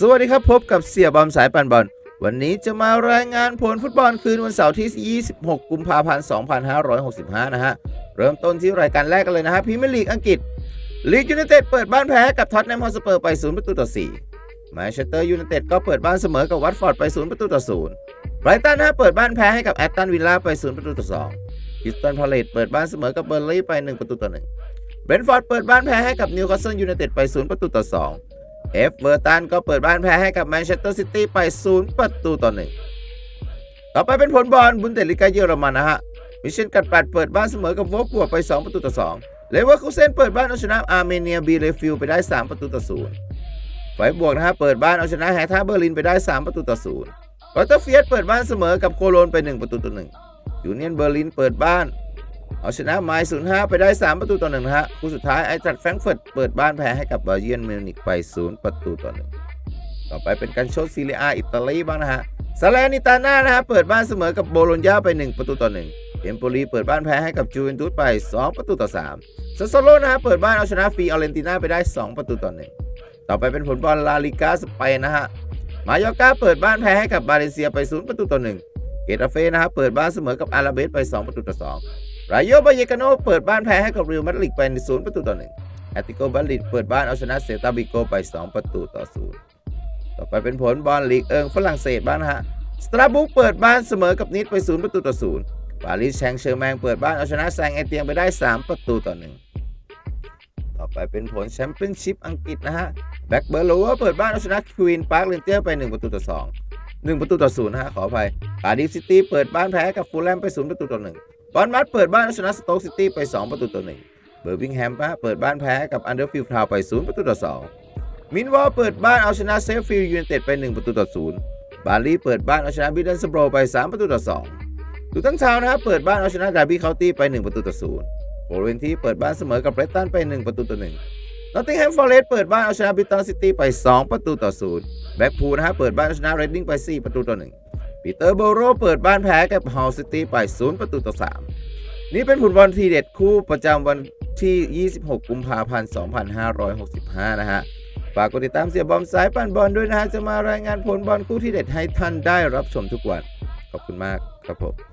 สวัสดีครับพบกับเสี่ยบอมสายปันบอล วันนี้จะมารายงานผลฟุตบอลคืนวันเสาร์ที่ 26 กุมภาพันธ์ 2565 นะฮะ เริ่มต้นที่รายการแรกกันเลยนะฮะพรีเมียร์ลีกอังกฤษลีดยูไนเต็ดเปิดบ้านแพ้กับท็อตแนมฮอสเปอร์ไป 0 ประตูต่อ4แมนเชสเตอร์ยูไนเต็ดก็เปิดบ้านเสมอกับวัตฟอร์ดไป 0 ประตูต่อ0ไบรตันนะฮะเปิดบ้านแพ้ให้กับแอตตันวิลล่าไป 0 ประตูต่อ2คิสตันพาเลตเปิดบ้านเสมอกับเบอร์ลี่ไป 1 ประตูต่อ1เบรนฟอร์ดเปิดบ้านแพ้ให้กับนิวคาสเซิลยูไนเต็ดไป 0 ประตูต่อ2 เอฟเวอร์ตันก็เปิดบ้านแพ้ให้กับแมนเชสเตอร์ซิตี้ไป0ประตูต่อ1ต่อไปเป็นผลบอลบุนเดลิกาเยอรมันนะฮะมิเชลกัดปัดเปิดบ้านเสมอกับวอลบวกไป 2 ประตูต่อ2เลเวอร์คูเซนเปิดบ้านเอาชนะอาร์เมเนียบีเลฟิลไปได้ 3 ประตูต่อ0ไฟบวกนะฮะเปิดบ้านเอาชนะแฮท่าเบอร์ลินไปได้ 3 ประตูต่อ0รอตเตอร์เฟียสเปิดบ้านเสมอกับโคโลนไป 1 ประตูต่อ1ยูเนียนเบอร์ลินเปิดบ้าน เอาชนะไมล์05 ไปได้ 3 ประตูต่อ1นะฮะคู่สุดท้ายไอตรัดแฟรงก์เฟิร์ตเปิดบ้านแพ้ให้กับบาเยียนมิวนิกไป 0 ประตูต่อ1ต่อไปเป็นการโชว์ซีเรียอาอิตาลีบ้างนะฮะซาเลนิตาน่านะฮะเปิดบ้านเสมอกับโบโลญญาไป 1 ประตูต่อ1เอมโปลีเปิดบ้านแพ้ให้กับจูเวนตุสไป 2 ประตูต่อ3ซัสโซโลนะฮะเปิดบ้านเอาชนะฟีอาร์เรนตินาไปได้ 2 ประตูต่อ1ต่อไปเป็นผลบอลลาลิกาสเปนนะฮะมายอกาเปิดบ้านแพ้ให้กับบาเลเซียไป 0 ประตูต่อ1เกตาเฟ่นะฮะเปิดบ้านเสมอกับอาราเบสไป 2 ประตูต่อ2 รายโยบายเยกาโนเปิดบ้านแพ้ให้กับเรียวมาดริดไป0ประตูต่อ1แอตติโกบัลลิดเปิดบ้านเอาชนะเซตาบิโกไป 2 ประตูต่อ0ต่อไปเป็นผลบอลลีกเอิงฝรั่งเศสบ้างนะฮะสตราบุกเปิดบ้านเสมอกับนิดไป0ประตูต่อ0ปารีสแชงเชอร์แมงเปิดบ้านเอาชนะแซงเอเตียงไปได้ 3 ประตูต่อ1ต่อไปเป็นผลแชมเปี้ยนชิพอังกฤษนะฮะแบ็กเบอร์โลเวอร์เปิดบ้านเอาชนะควีนพาร์คเลนเตียร์ไป 1 ประตูต่อ2 1 ประตูต่อ0นะฮะขออภัยคาร์ดิฟซิตี้เปิดบ้านแพ้กับฟูลแลมไป 0 ประตูต่อ1 บอลมัดเปิดบ้านเอาชนะสโต๊กซิตี้ไป 2 ประตูต่อ1เบอร์บิงแฮมเปิดบ้านแพ้กับอันเดอร์ฟิลด์ทาวไป 0 ประตูต่อ2มินวอลเปิดบ้านเอาชนะเซฟฟิลด์ยูไนเต็ดไป 1 ประตูต่อ0บาลีเปิดบ้านเอาชนะบิดเดนสโบรไป 3 ประตูต่อ2ดูทั้งเช้านะครับเปิดบ้านเอาชนะดาร์บี้เคาน์ตี้ไป 1 ประตูต่อ0โบรเวนที่เปิดบ้านเสมอกับเบรตันไป 1 ประตูต่อ1นอตติงแฮมฟอร์เรสต์เปิดบ้านเอาชนะบิตตันซิตี้ไป 2 ประตูต่อ0แบ็กพูลนะฮะเปิดบ้านเอาชนะเรดดิ้งไป 4 ประตูต่อ1 ปีเตอร์โบโรเปิดบ้านแพ้กับฮอลซิตี้ไป 0 ประตูต่อ 3 นี่เป็นผลบอลทีเด็ดคู่ประจำวันที่ 26 กุมภาพันธ์ 2565 นะฮะ ฝากกดติดตามเสียบอมสายปั่นบอลด้วยนะฮะ จะมารายงานผลบอลคู่ที่เด็ดให้ท่านได้รับชมทุกวัน ขอบคุณมากครับผม